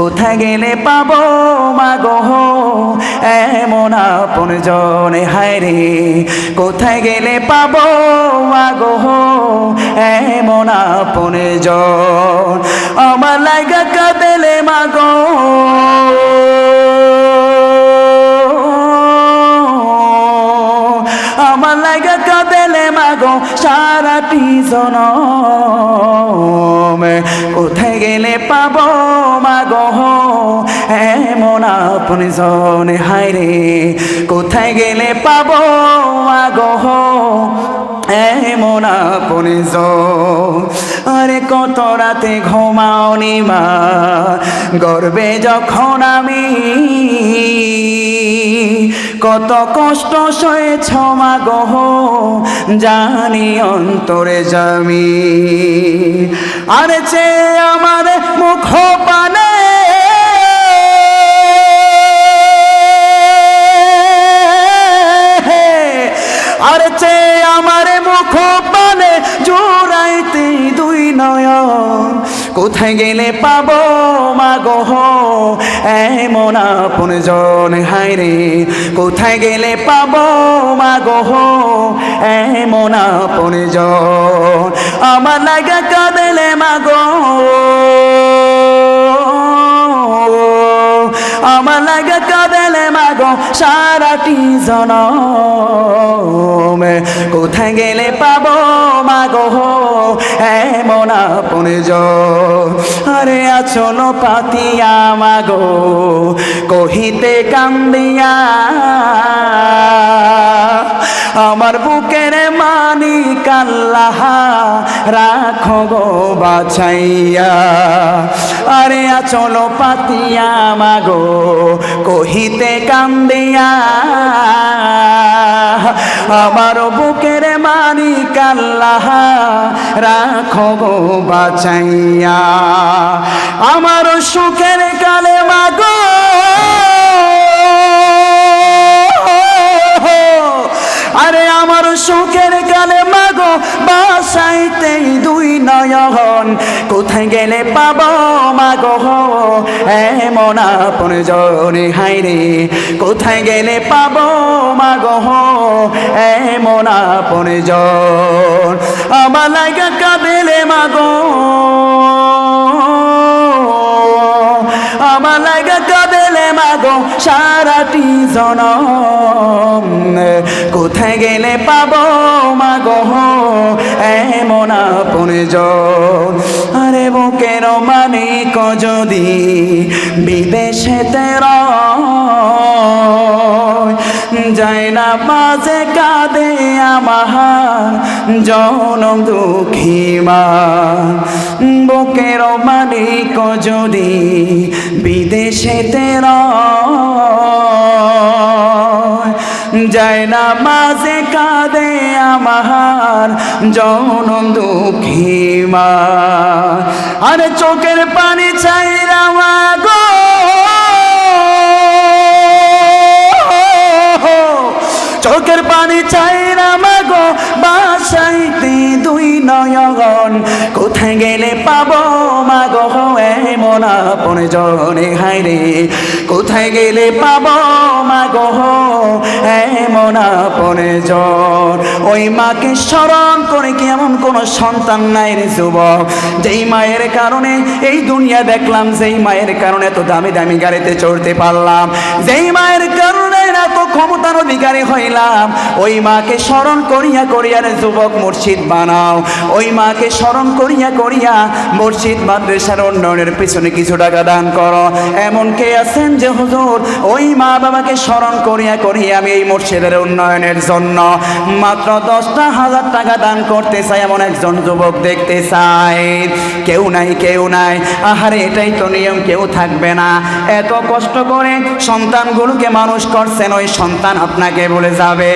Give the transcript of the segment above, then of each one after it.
কোথায় গেলে পাবো মাগো? এমন আপন জনে, হায় রে, কোথায় গেলে পাবো মাগো? এমন আপন জন, আমার লাগা কাদেলে মাগো। আমার লাগা কাদেলে মাগো, সারাটি জনম কোথায় গেলে পাবো মাগো? এমন আপন জনে হায় রে কোথায় গেলে পাবো মাগো? এমন আপন আরে কত রাতে ঘুমাওনি মা, গর্বে যখন আমি, কত কষ্ট সয়ে ছমা গহ জানি অন্তরে জামি আরে চে আমার মুখ পানে। আর চে আমার মুখ পানে জোড়াইতে দুই নয়ন। কোথায় গেলে পাবো মাগো? এমন আপন জন, হায় রে। কোথায় গেলে পাবো গহ এমন আপন জন। আমার লাগা মাগো। আমার লাগে কাঁদেলে মাগো সারাটি জনম। কোথায় গেলে পাবো মাগো? এমন আপন জন আরে আচল পাতিয়া মাগো, কহিতে কান্দিয়া। আমার বুকের মানি কাল্লাহা রাখো গো বাছাইয়া। আরে আচল পাতিয়া মাগো, কহিতে কান্দিয়া। আমার বুকের মানি কাল্লাহা রাখো গো বাছাইয়া। আমার সুখের কালে মাগো। আরে আমার সুখের কালে মাগো বাসাইতে দুই নয়ন। কোথায় গেলে পাবো মাগো? এমন আপন জনে হাইরে কোথায় গেলে পাবো মাগো? এমন আপন জন। আমার লাগা কাঁদেলে মাগো। সারাটি জনম। কোথায় গেলে পাবো গহ এমন আপন আরে বুকের মানিক যদি বিদেশে তের যায় না মাঝে কাঁদে আমার জনম দুঃখী মা। বুকের মালিক যদি বিদেশে তের যায় না মাঝে কাঁদে আমার জনম দুঃখী মা। আরে চোখের পানি চাই রামাগো চোখের পানি চাই না মাগো বাসাইতে দুই নয়ন কোথায় গেলে পাবো মাগো এমন আপন জনে হাইরে কোথায় গেলে পাবো মাগো এমন আপন জন। ওই মাকে স্মরণ করে কি এমন কোন সন্তান নাই রে যুবক? যেই মায়ের কারণে এই দুনিয়া দেখলাম, যেই মায়ের কারণে এত দামি দামি গাড়িতে চড়তে পারলাম। যেই মায়ের কারণে অধিকারী হইলাম। ওই মাকে স্মরণ করিয়া করিয়া রে যুবক মুর্শিদ বানাও। ওই মাকে স্মরণ করিয়া করিয়া মুর্শিদ মাদ্রাসার উন্নয়নের পিছনে কিছু টাকা দান করো। এমন কে আছেন যে হুজুর? ওই মা বাবাকে স্মরণ করিয়া করিয়া আমি এই মুর্শিদের উন্নয়নের জন্য মাত্র দশটা হাজার টাকা দান করতে চাই, এমন একজন যুবক দেখতে চাই। কেউ নাই কেউ নাই। আহারে, এটাই তো নিয়ম, কেউ থাকবে না। এত কষ্ট করে সন্তানগুলোকে মানুষ করছেন, ওই সন্তান আপনাকে বলে যাবে।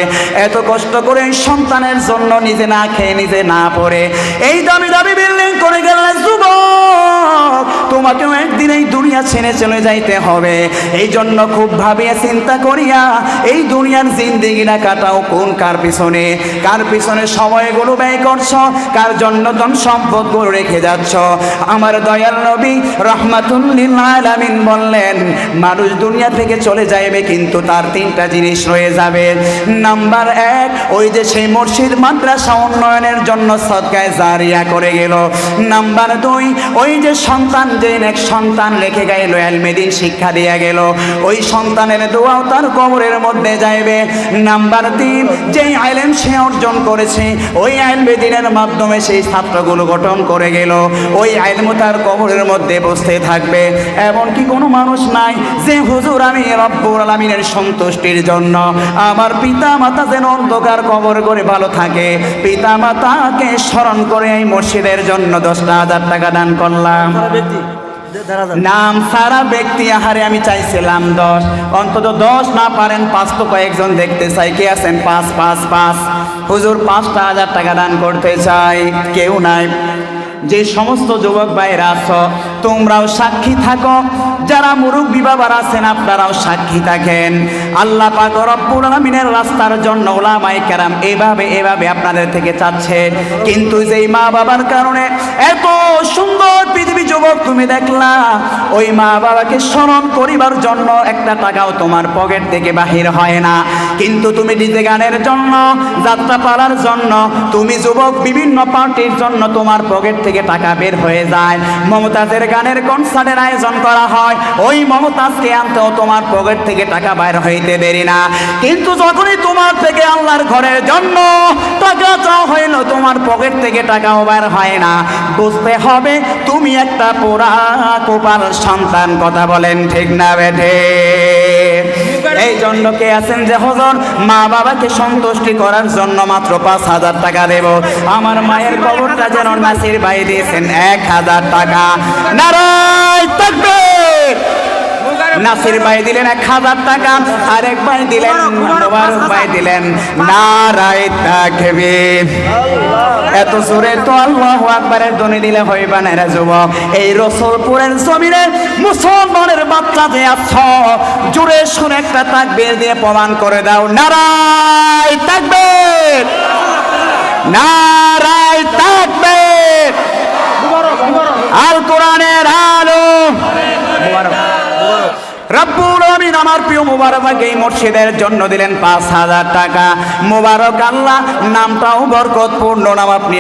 এত কষ্ট করে সন্তানের জন্য নিজে না খেয়ে নিজে না পড়ে। এই দামি দামি বিল্ডিং করে গেলেন যুবক তোমার আমাকেও একদিন এই দুনিয়া ছেড়ে চলে যাইতে হবে। এই জন্য খুব ভাবিয়া চিন্তা করিয়া এই দুনিয়ার জিন্দিগিটা কাটাও কোন কার পিছনে? কার পিছনে সময়গুলো ব্যয় করছ? কার জন্য ধন সম্পদগুলো রেখে যাচ্ছ? আমার দয়াল নবী রহমাতুল্লিল আলামিন বললেন, মানুষ দুনিয়া থেকে চলে যাবে কিন্তু তার তিনটা জিনিস রয়ে যাবে। নাম্বার এক, ওই যে সেই মসজিদ মাদ্রাসা উন্নয়নের জন্য সদকায় জারিয়া করে গেল। নাম্বার দুই, ওই যে সন্তান যে এক সন্তান রেখে গেল এলমেদিন শিক্ষা দিয়া গেল। ওই সন্তানের দোয়াও তার কবরের মধ্যে যাইবে। নাম্বার তিন, যেই আইলেম সে অর্জন করেছে, ওই আইলমেদিনের মাধ্যমে সেই ছাত্রগুলো গঠন করে গেল। ওই আইলম তার কবরের মধ্যে বসতে থাকবে। এমনকি কোনো মানুষ নাই যে হুজুর আমি রব্বুর আলমিনের সন্তুষ্টির জন্য। আমার পিতা মাতা যেন অন্ধকার কবর করে ভালো থাকে। পিতা মাতাকে স্মরণ করে এই মসজিদের জন্য দশটা হাজার টাকা দান করলাম। নাম সারা ব্যক্তি আহারে আমি চাইছিলাম দশ। অন্তত দশ না পারেন পাঁচ তো কয়েকজন দেখতে চাই। কে আছেন? পাঁচ পাঁচ পাঁচ। হুজুর পাঁচটা হাজার টাকা দান করতে চাই। কেউ নাই। যে সমস্ত যুবক ভাইরা আছো তোমরাও সাক্ষী থাকো। যারা মুরব্বী বাবার আছেন, আপনারাও সাক্ষী থাকেন। আল্লাহ পাক রাস্তার জন্য ওলামায়ে কেরাম এভাবে এভাবে আপনাদের থেকে চাচ্ছে। কিন্তু যেই মা বাবার কারণে এত সুন্দর পৃথিবী যুবক তুমি দেখলা, ওই মা বাবাকে স্মরণ করিবার জন্য একটা টাকাও তোমার পকেট থেকে বাহির হয় না। কিন্তু তুমি ডিজে গানের জন্য, যাত্রা পালার জন্য, তুমি যুবক বিভিন্ন পার্টির জন্য তোমার পকেট থেকে টাকা বের হয়ে যায়। মমতাজের গানের কনসার্টের আয়োজন করা হয়, ওই মমতাজকে আনতেও তোমার পকেট থেকে টাকা বাইর হইতে দেরি না। কিন্তু যখনই তোমার থেকে আল্লাহর ঘরের জন্য টাকা চাও হইল, তোমার পকেট থেকে টাকাও বাইর হয় না। বুঝতে হবে, তুমি একটা পোড়া কোপাল সন্তান, কথা বলেন ঠিক না বেঠে এই জন্য কে আছেন যে হজর? মা বাবাকে সন্তুষ্টি করার জন্য মাত্র পাঁচ হাজার টাকা দেব। আমার মায়ের কবরটা যেন নাসির ভাই দিয়েছেন এক হাজার টাকা। নারায় থাকবে নাসির ভাই দিলেন এক হাজার টাকা আরেক ভাই দিলেন মোবারক ভাই দিলেন নারায় থাকবে এত জোরে তো আল্লাহ আকবারের ধ্বনি দিলে হইবা না রে যুবক। এই রসুলপুরের জমিনে মুসলমানের বাচ্চা যে আছ জোরে শুনে একটা তাকবীর দিয়ে প্রমাণ করে দাও নারায় থাকবে নারায় আমার প্রিয় মুবারক এই মসজিদের জন্য দিলেন পাঁচ হাজার টাকা। মুবারক আল্লাহ, নামটাও বরকতপূর্ণ নাম আপনি